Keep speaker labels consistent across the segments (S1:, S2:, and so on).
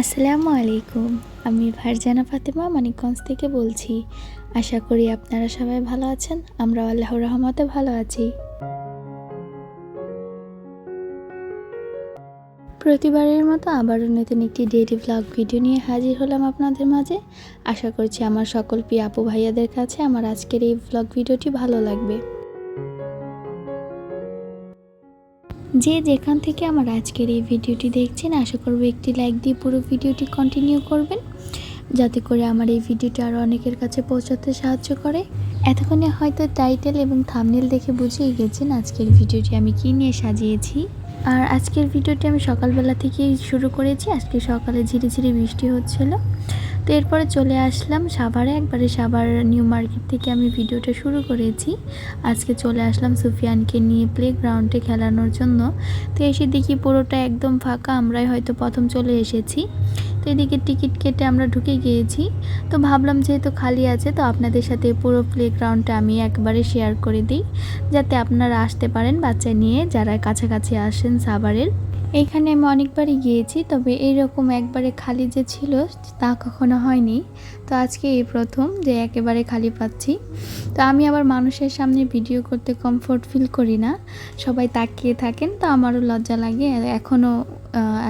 S1: আসসালামু আলাইকুম। আমি ফারজানা ফাতেমা, মানিকগঞ্জ থেকে বলছি। আশা করি আপনারা সবাই ভালো আছেন। আমরা আল্লাহ রহমতে ভালো আছি। প্রতিবারের মতো আবারও নতুন একটি ডেইলি ভ্লগ ভিডিও নিয়ে হাজির হলাম আপনাদের মাঝে। আশা করছি আমার সকল প্রিয় আপু ভাইয়াদের কাছে আমার আজকের এই ভ্লগ ভিডিওটি ভালো লাগবে। যে যেখান থেকে আমার আজকের এই ভিডিওটি দেখছেন, আশা করব একটি লাইক দিয়ে পুরো ভিডিওটি কন্টিনিউ করবেন। যাতে করে আমার এই ভিডিওটি আরও অনেকের কাছে পৌঁছাতে সাহায্য করে। এতক্ষণে হয়তো টাইটেল এবং থামনেল দেখে বুঝেই গেছেন আজকের ভিডিওটি আমি কী নিয়ে সাজিয়েছি। আর আজকের ভিডিওটি আমি সকালবেলা থেকেই শুরু করেছি। আজকে সকালে ঝিরি ঝিরি বৃষ্টি হচ্ছিল। তো এরপরে চলে আসলাম সাভারে। একবারে সাভার নিউ মার্কেট থেকে আমি ভিডিওটা শুরু করেছি। আজকে চলে আসলাম সুফিয়ানকে নিয়ে প্লে গ্রাউন্ডে খেলানোর জন্য। তো এসে দেখি পুরোটা একদম ফাঁকা, আমরাই হয়তো প্রথম চলে এসেছি। তো এদিকে টিকিট কেটে আমরা ঢুকে গিয়েছি। তো ভাবলাম যেহেতু খালি আছে, তো আপনাদের সাথে পুরো প্লে গ্রাউন্ডটা আমি একবারে শেয়ার করে দিই। যাতে আপনারা আসতে পারেন বাচ্চা নিয়ে, যারা কাছাকাছি আসেন সাভারের। এইখানে আমি অনেকবারই গিয়েছি, তবে এইরকম একবারে খালি যে ছিল তা কখনো হয়নি। তো আজকে এই প্রথম যে একেবারে খালি পাচ্ছি। তো আমি আবার মানুষের সামনে ভিডিও করতে কমফোর্ট ফিল করি না। সবাই তাকিয়ে থাকেন, তো আমারও লজ্জা লাগে। এখনও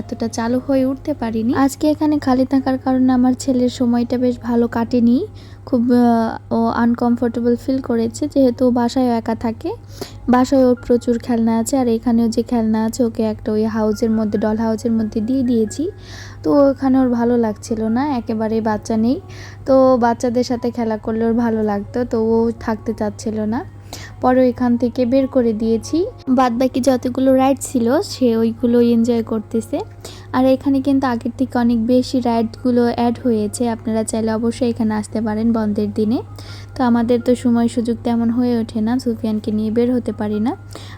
S1: এতটা চালু হয়ে উঠতে পারিনি। আজকে এখানে খালি থাকার কারণে আমার ছেলের সময়টা বেশ ভালো কাটেনি। খুব ও আনকমফোর্টেবল ফিল করেছে যেহেতু ও বাসায় একা থাকে। বাসায় ওর প্রচুর খেলনা আছে আর এখানেও যে খেলনা আছে ওকে একটা ওই হাউজের মধ্যে ডল হাউজের মধ্যে দিয়ে দিয়েছি। তো ওখানে ওর ভালো লাগছিল না, একেবারে বাচ্চা নেই। তো বাচ্চাদের সাথে খেলা করলে ওর ভালো লাগতো, তো ও থাকতে চাচ্ছিল না। পরে এখান থেকে বের করে দিয়েছি। বাদ বাকি যতগুলো রাইড ছিল সে ওইগুলো এনজয় করতেছে। আর এখানে কিন্তু আগের থেকে অনেক বেশি রাইডগুলো অ্যাড হয়েছে। আপনারা চাইলে অবশ্যই এখানে আসতে পারেন বন্ধের দিনে। তো আমাদের তো সময় সুযোগ তেমন হয়ে ওঠে না, সুফিয়ানকে নিয়ে বের হতে পারি না।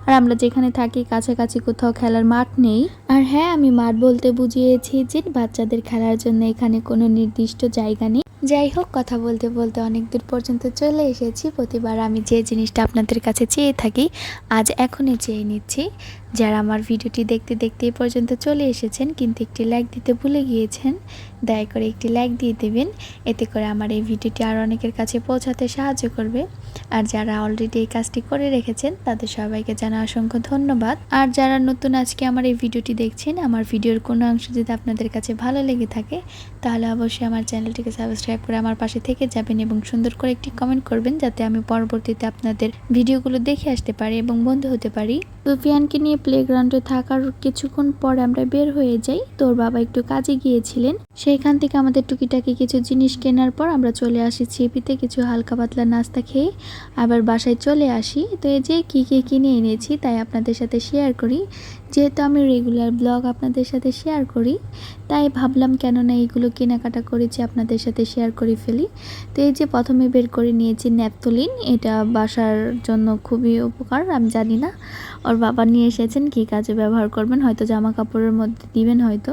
S1: আর আমরা যেখানে থাকি কাছাকাছি কোথাও খেলার মাঠ নেই। আর হ্যাঁ আমি মাঠ বলতে বুঝিয়েছি যে বাচ্চাদের খেলার জন্য এখানে কোনো নির্দিষ্ট জায়গা নেই। যাই হোক, কথা বলতে বলতে অনেক দূর পর্যন্ত চলে এসেছি। প্রতিবার আমি যে জিনিসটা আপনাদের কাছে চেয়ে থাকি, আজ এখনই চেয়ে নিচ্ছি। যারা আমার ভিডিওটি দেখতে দেখতে এই পর্যন্ত চলে এসেছেন, কিন্তু একটি লাইক দিতে ভুলে গিয়েছেন, দয়া করে একটি লাইক দিয়ে দেবেন। এতে করে আমার এই ভিডিওটি আর অনেকের কাছে পৌঁছাতে সাহায্য করবে। আর যারা অলরেডি এই কাজটি করে রেখেছেন, তাদের সবাইকে জানা অসংখ্য ধন্যবাদ। আর যারা নতুন আজকে আমার এই ভিডিওটি দেখছেন, আমার ভিডিওর কোনো অংশ যদি আপনাদের কাছে ভালো লেগে থাকে, তাহলে অবশ্যই আমার চ্যানেলটিকে সাবস্ক্রাইব করে আমার পাশে থেকে যাবেন এবং সুন্দর করে একটি কমেন্ট করবেন, যাতে আমি পরবর্তীতে আপনাদের ভিডিওগুলো দেখে আসতে পারি এবং বন্ধু হতে পারি। সুফিয়ানকে নিয়ে প্লেগ্রাউন্ডে থাকার কিছুক্ষণ পর আমরা বের হয়ে যাই। তোর বাবা একটু কাজে গিয়েছিলেন। সেইখান থেকে আমাদের টুকিটাকি কিছু জিনিস কেনার পর আমরা চলে আসি ছিপিতে কিছু হালকা পাতলা নাস্তা খেয়ে। আবার বাসায় চলে আসি। তো এই যে কী কী কিনে এনেছি তাই আপনাদের সাথে শেয়ার করি। যেহেতু আমি রেগুলার ব্লগ আপনাদের সাথে শেয়ার করি, তাই ভাবলাম কেননা এইগুলো কেনাকাটা করেছি আপনাদের সাথে শেয়ার করে ফেলি। তো এই যে প্রথমে বের করে নিয়েছি ন্যাপথলিন। এটা বাসার জন্য খুবই উপকার, আমি জানি না। ওর বাবা নিয়ে এসেছেন, কী কাজে ব্যবহার করবেন, হয়তো জামা কাপড়ের মধ্যে দিবেন হয়তো।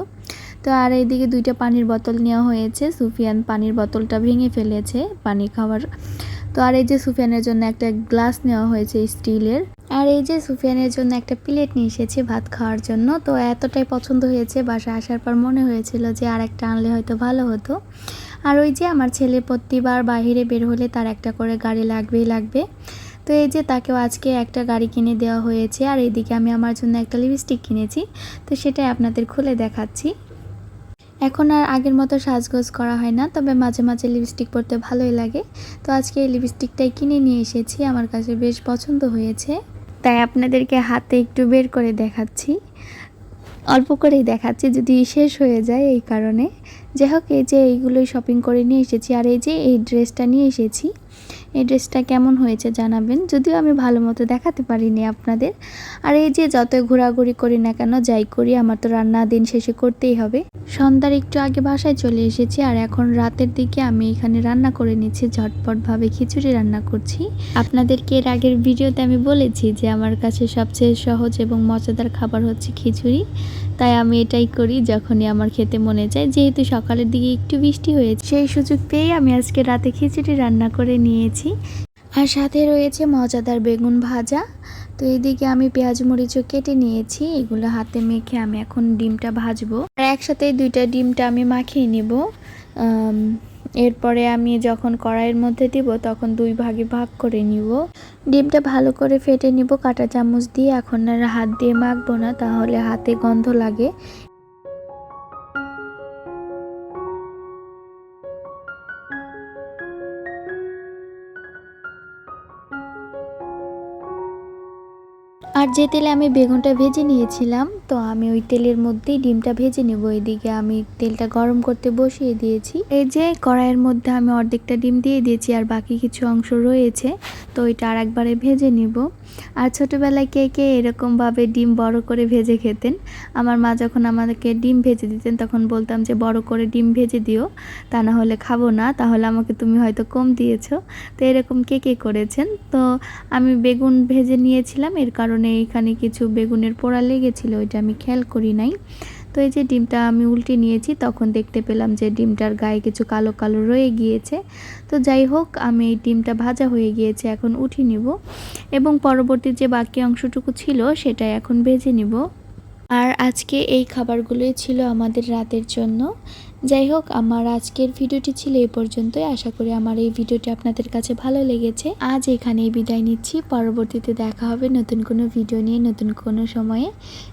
S1: তো আর এইদিকে দুইটা পানির বোতল নেওয়া হয়েছে, সুফিয়ান পানির বোতলটা ভেঙে ফেলেছে পানি খাওয়ার। তো আর এই যে সুফিয়ানের জন্য একটা গ্লাস নেওয়া হয়েছে স্টিলের। আর এই যে সুফিয়ানের জন্য একটা প্লেট নিয়ে এসেছি ভাত খাওয়ার জন্য। তো এতটাই পছন্দ হয়েছে, বাসায় আসার পর মনে হয়েছিল যে আর একটা আনলে হয়তো ভালো হতো। আর ওই যে আমার ছেলে প্রতিবার বাহিরে বের হলে তার একটা করে গাড়ি লাগবেই লাগবে। তো এই যে তাকেও আজকে একটা গাড়ি কিনে দেওয়া হয়েছে, আর এইদিকে আমি আমার জন্য একটা লিপস্টিক কিনেছি, তো সেটাই আপনাদের খুলে দেখাচ্ছি। এখন আর আগের মতো সাজগোজ করা হয় না, তবে মাঝে মাঝে লিপস্টিক পরতে ভালোই লাগে। তো আজকে এই লিপস্টিকটাই কিনে নিয়ে এসেছি, আমার কাছে বেশ পছন্দ হয়েছে। তাই আপনাদেরকে হাতে একটু বের করে দেখাচ্ছি। অল্প করেই দেখাচ্ছি, যদি শেষ হয়ে যায় এই কারণে। যাই হোক, এই যে এইগুলোই শপিং করে নিয়ে এসেছি, আর এই যে এই ড্রেসটা নিয়ে এসেছি। এই ড্রেসটা কেমন হয়েছে জানাবেন। যদিও আমি ভালো মতো দেখাতে পারিনি আপনাদের। আর এই যে যত ঘোরাঘুরি করি না কেন, যাই করি, আমার তো রান্না দিন শেষে করতেই হবে। সন্ধ্যার একটু আগে বাসায় চলে এসেছি আর এখন রাতের দিকে আমি এখানে রান্না করে নিচ্ছি, ঝটপটভাবে খিচুড়ি রান্না করছি। আপনাদেরকে এর আগের ভিডিওতে আমি বলেছি যে আমার কাছে সবচেয়ে সহজ এবং মজাদার খাবার হচ্ছে খিচুড়ি। তাই আমি এটাই করি যখনই আমার খেতে মনে যায়, যেহেতু সকালের দিকে একটু বৃষ্টি হয়েছে। সেই সুযোগ পেয়ে আমি আজকে রাতে খিচুড়ি রান্না করে নিয়েছি। আর সাথে রয়েছে মজাদার বেগুন ভাজা। তো এইদিকে আমি পেঁয়াজ মরিচও কেটে নিয়েছি, এগুলো হাতে মেখে আমি এখন ডিমটা ভাজবো। আর একসাথে দুইটা ডিমটা আমি মাখিয়ে নিব। এরপরে আমি যখন কড়াইয়ের মধ্যে দিব, তখন দুই ভাগে ভাগ করে নিব। ডিমটা ভালো করে ফেটে নিব, কাঁটা চামচ দিয়ে। এখন আর হাত দিয়ে মাখবো না, তাহলে হাতে গন্ধ লাগে। আর যে তেলে আমি বেগুনটা ভেজে নিয়েছিলাম, তো আমি ওই তেলের মধ্যেই ডিমটা ভেজে নেব। এদিকে আমি তেলটা গরম করতে বসিয়ে দিয়েছি। এই যে কড়াইয়ের মধ্যে আমি অর্ধেকটা ডিম দিয়ে দিয়েছি আর বাকি কিছু অংশ রয়েছে, তো ওইটা আর একবারে ভেজে নেব। আর ছোটোবেলায় কে কে এরকমভাবে ডিম বড় করে ভেজে খেতেন? আমার মা যখন আমাদেরকে ডিম ভেজে দিতেন, তখন বলতাম যে, বড় করে ডিম ভেজে দিও, তা না হলে খাব না, তাহলে আমাকে তুমি হয়তো কম দিয়েছ। তো এরকম কে কে করেছেন? তো আমি বেগুন ভেজে নিয়েছিলাম, এর কারণে এখানে কিছু বেগুনের পোড়া লেগেছিলো, ওইটা আমি খেয়াল করি নাই। তো এই যে ডিমটা আমি উল্টে নিয়েছি, তখন দেখতে পেলাম যে ডিমটার গায়ে কিছু কালো কালো রয়ে গিয়েছে। তো যাই হোক, আমি এই ডিমটা ভাজা হয়ে গিয়েছে, এখন উঠে নিব। এবং পরবর্তী যে বাকি অংশটুকু ছিল, সেটা এখন ভেজে নিব। আর আজকে এই খাবারগুলোই ছিল আমাদের রাতের জন্য। যাই হোক, আমার আজকের ভিডিওটি ছিল এই পর্যন্তই। আশা করি আমার এই ভিডিওটি আপনাদের কাছে ভালো লেগেছে। আজ এখানেই বিদায় নিচ্ছি। পরবর্তীতে দেখা হবে নতুন কোনো ভিডিও নিয়ে, নতুন কোনো সময়ে।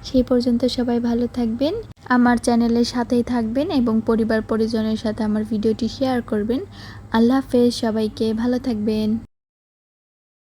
S1: সেই পর্যন্ত সবাই ভালো থাকবেন। আমার চ্যানেলের সাথেই থাকবেন এবং পরিবার পরিজনের সাথে আমার ভিডিওটি শেয়ার করবেন। আল্লাহ হাফেজ, সবাইকে ভালো থাকবেন।